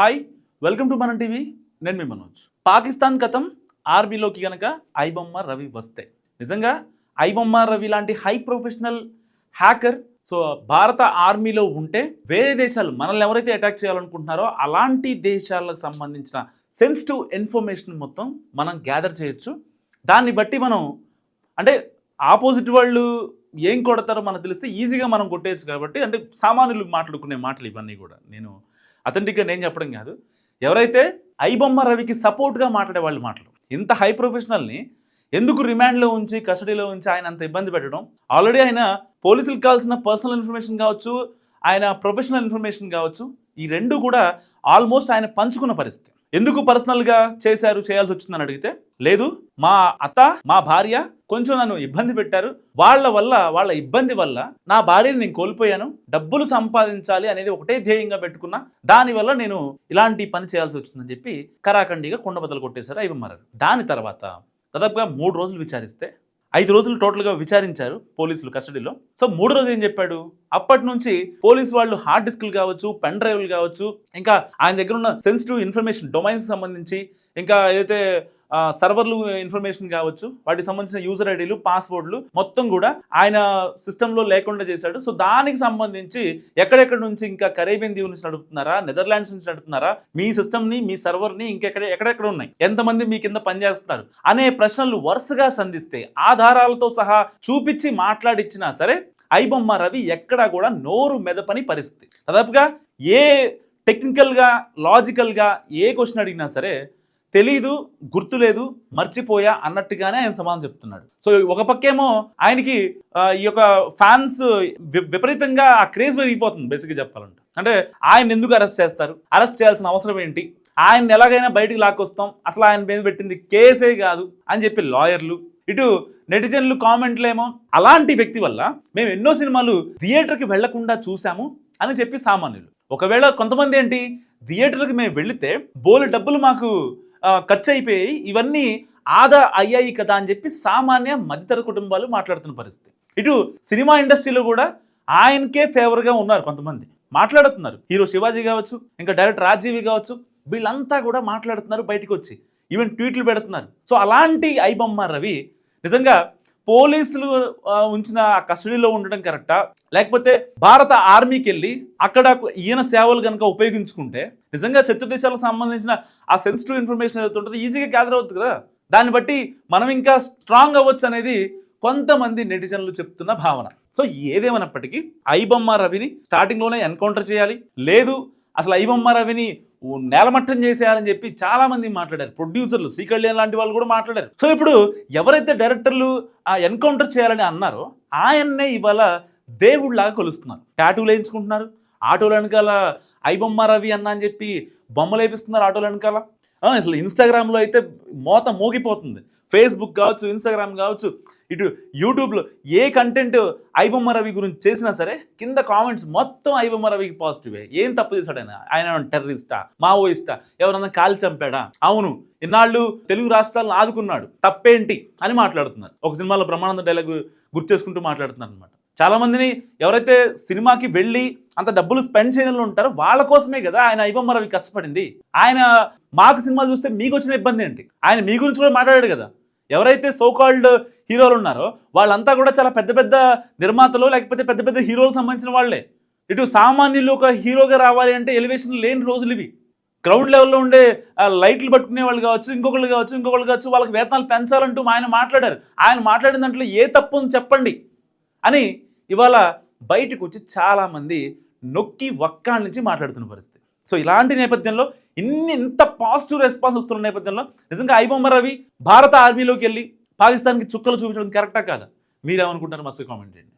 Hi welcome to మనం TV నేను మీ మనోజ్. పాకిస్తాన్ గతం ఆర్మీలోకి గనక ఐబొమ్మ రవి వస్తే. నిజంగా ఐబొమ్మ రవి లాంటి హై ప్రొఫెషనల్ హ్యాకర్ సో భారత ఆర్మీలో ఉంటే వేరే దేశాలు మనల్ని ఎవరైతే అటాక్ చేయాలనుకుంటున్నారో అలాంటి దేశాలకు సంబంధించిన సెన్సిటివ్ ఇన్ఫర్మేషన్ మొత్తం మనం గ్యాదర్ చేయొచ్చు. దాన్ని బట్టి మనం అంటే ఆపోజిట్ వాళ్ళు ఏం కొడతారో మనకు తెలిస్తే ఈజీగా మనం కొట్టేయచ్చు కాబట్టి అంటే సామాన్యులు మాట్లాడుకునే మాటలు ఇవన్నీ కూడా. నేను అథెంటిక్గా నేను చెప్పడం కాదు. ఎవరైతే ఐబొమ్మ రవికి సపోర్ట్గా మాట్లాడే వాళ్ళు మాటలు ఇంత హై ప్రొఫెషనల్ని ఎందుకు రిమాండ్లో ఉంచి కస్టడీలో ఉంచి ఆయన అంత ఇబ్బంది పెట్టడం? ఆల్రెడీ ఆయన పోలీసులకు కావాల్సిన పర్సనల్ ఇన్ఫర్మేషన్ కావచ్చు ఆయన ప్రొఫెషనల్ ఇన్ఫర్మేషన్ కావచ్చు ఈ రెండు కూడా ఆల్మోస్ట్ ఆయన పంచుకున్న పరిస్థితి. ఎందుకు పర్సనల్గా చేశారు చేయాల్సి వచ్చిందని అడిగితే లేదు మా అత్త మా భార్య కొంచెం నన్ను ఇబ్బంది పెట్టారు. వాళ్ళ వల్ల వాళ్ళ ఇబ్బంది వల్ల నా భార్యని నేను కోల్పోయాను. డబ్బులు సంపాదించాలి అనేది ఒకటే ధ్యేయంగా పెట్టుకున్నా దానివల్ల నేను ఇలాంటి పని చేయాల్సి వచ్చిందని చెప్పి కరాఖండిగా కొండబద్దలు కొట్టేశారు కొట్టేశారు ఐబొమ్మారారు దాని తర్వాత దాదాపుగా మూడు రోజులు విచారిస్తే ఐదు రోజులు టోటల్గా విచారించారు పోలీసులు కస్టడీలో. సో మూడు రోజులు ఏం చెప్పాడు? అప్పటి నుంచి పోలీస్ వాళ్ళు హార్డ్ డిస్క్లు కావచ్చు పెన్ డ్రైవ్లు కావచ్చు ఇంకా ఆయన దగ్గర ఉన్న సెన్సిటివ్ ఇన్ఫర్మేషన్ డొమైన్స్ సంబంధించి ఇంకా ఏదైతే సర్వర్లు ఇన్ఫర్మేషన్ కావచ్చు వాటికి సంబంధించిన యూజర్ ఐడీలు పాస్వర్డ్లు మొత్తం కూడా ఆయన సిస్టంలో లేకుండా చేశాడు. సో దానికి సంబంధించి ఎక్కడెక్కడ నుంచి ఇంకా కరేబియన్ దీవు నుంచి నడుపుతున్నారా నెదర్లాండ్స్ నుంచి నడుపుతున్నారా మీ సిస్టమ్ని మీ సర్వర్ని ఇంకెక్కడ ఎక్కడెక్కడ ఉన్నాయి ఎంతమంది మీ కింద పనిచేస్తున్నారు అనే ప్రశ్నలు వరుసగా సంధిస్తే ఆధారాలతో సహా చూపించి మాట్లాడిచ్చినా సరే ఐబొమ్మ రవి ఎక్కడా కూడా నోరు మెదపని పరిస్థితి. దాదాపుగా ఏ టెక్నికల్గా లాజికల్గా ఏ క్వశ్చన్ అడిగినా సరే తెలీదు గుర్తులేదు మర్చిపోయా అన్నట్టుగానే ఆయన సమాధానం చెప్తున్నాడు. సో ఒక పక్కేమో ఆయనకి ఈ యొక్క ఫ్యాన్స్ వి- విపరీతంగా ఆ క్రేజ్ పెరిగిపోతుంది బేసిక్గా చెప్పాలంటే. అంటే ఆయన ఎందుకు అరెస్ట్ చేస్తారు? అరెస్ట్ చేయాల్సిన అవసరం ఏంటి? ఆయన ఎలాగైనా బయటికి లాక్కొస్తాం అసలు ఆయన మీద పెట్టింది కేసే కాదు అని చెప్పి లాయర్లు ఇటు నెటిజన్లు కామెంట్లేమో అలాంటి వ్యక్తి వల్ల మేము ఎన్నో సినిమాలు థియేటర్కి వెళ్ళకుండా చూసాము అని చెప్పి సామాన్యులు. ఒకవేళ కొంతమంది ఏంటి థియేటర్కి మేము వెళితే బోలు డబ్బులు మాకు ఖర్చు అయిపోయాయి ఇవన్నీ ఆదా అయ్యాయి కదా అని చెప్పి సామాన్య మధ్యతర కుటుంబాలు మాట్లాడుతున్న పరిస్థితి. ఇటు సినిమా ఇండస్ట్రీలో కూడా ఆయనకే ఫేవర్గా ఉన్నారు కొంతమంది. మాట్లాడుతున్నారు. హీరో శివాజీ కావచ్చు ఇంకా డైరెక్టర్ రాజీవి కావచ్చు వీళ్ళంతా కూడా మాట్లాడుతున్నారు బయటకు వచ్చి ఈవెన్ ట్వీట్లు పెడుతున్నారు సో అలాంటి ఐబొమ్మ రవి నిజంగా పోలీసులు ఉంచిన ఆ కస్టడీలో ఉండడం కరెక్టా? లేకపోతే భారత ఆర్మీకి వెళ్ళి అక్కడ ఈయన సేవలు కనుక ఉపయోగించుకుంటే నిజంగా శత్రు దేశాలకు సంబంధించిన ఆ సెన్సిటివ్ ఇన్ఫర్మేషన్ ఏదైతే ఉంటుందో ఈజీగా గ్యాదర్ అవుతుంది కదా? దాన్ని బట్టి మనం ఇంకా స్ట్రాంగ్ అవ్వచ్చు అనేది కొంతమంది నెటిజన్లు చెప్తున్న భావన. సో ఏదేమైనప్పటికీ ఐబొమ్మ రవిని స్టార్టింగ్లోనే ఎన్కౌంటర్ చేయాలి. లేదు అసలు ఐబొమ్మ రవిని నేలమట్టం చేసేయాలని చెప్పి చాలామంది మాట్లాడారు. ప్రొడ్యూసర్లు శ్రీ లాంటి వాళ్ళు కూడా మాట్లాడారు. సో ఇప్పుడు ఎవరైతే డైరెక్టర్లు ఆ ఎన్కౌంటర్ చేయాలని అన్నారో ఆయన్నే ఇవాళ దేవుళ్ళలాగా కొలుస్తున్నారు. టాటూలు వేయించుకుంటున్నారు. ఆటోల వెనకాల ఐబొమ్మ రవి అన్న అని చెప్పి బొమ్మలు వేపిస్తున్నారు ఆటోల వెనకాల. అసలు ఇన్స్టాగ్రామ్లో అయితే మోత మోగిపోతుంది. ఫేస్బుక్ కావచ్చు ఇన్స్టాగ్రామ్ కావచ్చు ఇటు యూట్యూబ్లో ఏ కంటెంట్ ఐబొమ్మ రవి గురించి చేసినా సరే కింద కామెంట్స్ మొత్తం ఐబొమ్మ రవికి పాజిటివే ఏం. తప్పు చేశాడు ఆయన? ఆయన టెర్రరిస్టా మావోయిస్టా ఎవరన్నా కాలు చంపాడా? అవును. ఇన్నాళ్ళు తెలుగు రాష్ట్రాలను ఆదుకున్నాడు. తప్పేంటి? అని మాట్లాడుతున్నారు. ఒక సినిమాలో బ్రహ్మానంద డైలాగ్ గుర్తు చేసుకుంటూ మాట్లాడుతున్నారు అనమాట చాలామందిని ఎవరైతే సినిమాకి వెళ్ళి అంత డబ్బులు స్పెండ్ చేయని వాళ్ళు ఉంటారో వాళ్ళ కోసమే కదా ఆయన ఐబొమ్మ రవి కష్టపడింది. ఆయన మాకు సినిమాలు చూస్తే మీకు వచ్చిన ఇబ్బంది ఏంటి? ఆయన మీ గురించి కూడా మాట్లాడాడు కదా. ఎవరైతే సోకాల్డ్ హీరోలు ఉన్నారో వాళ్ళంతా కూడా చాలా పెద్ద పెద్ద నిర్మాతలు లేకపోతే పెద్ద పెద్ద హీరోలకు సంబంధించిన వాళ్ళే. ఇటు సామాన్యులు ఒక హీరోగా రావాలి అంటే ఎలివేషన్ లేని రోజులు ఇవి. గ్రౌండ్ లెవెల్లో ఉండే లైట్లు పట్టుకునే వాళ్ళు కావచ్చు ఇంకొకళ్ళు కావచ్చు ఇంకొకళ్ళు కావచ్చు వాళ్ళకి వేతనాలు పెంచాలంటూ ఆయన మాట్లాడారు. ఆయన మాట్లాడిన దాంట్లో ఏ తప్పు ఉంది చెప్పండి అని ఇవాళ బయటకు వచ్చి చాలామంది నొక్కి వక్కాళ్ళ నుంచి మాట్లాడుతున్న పరిస్థితి. సో ఇలాంటి నేపథ్యంలో ఇన్ని ఇంత పాజిటివ్ రెస్పాన్స్ వస్తున్న నేపథ్యంలో నిజంగా ఐబొమ్మ రవి భారత ఆర్మీలోకి వెళ్ళి పాకిస్తాన్కి చుక్కలు చూపించడం కరెక్టా కాదా? మీరేమనుకుంటారు మస్తు కామెంట్ చేయండి.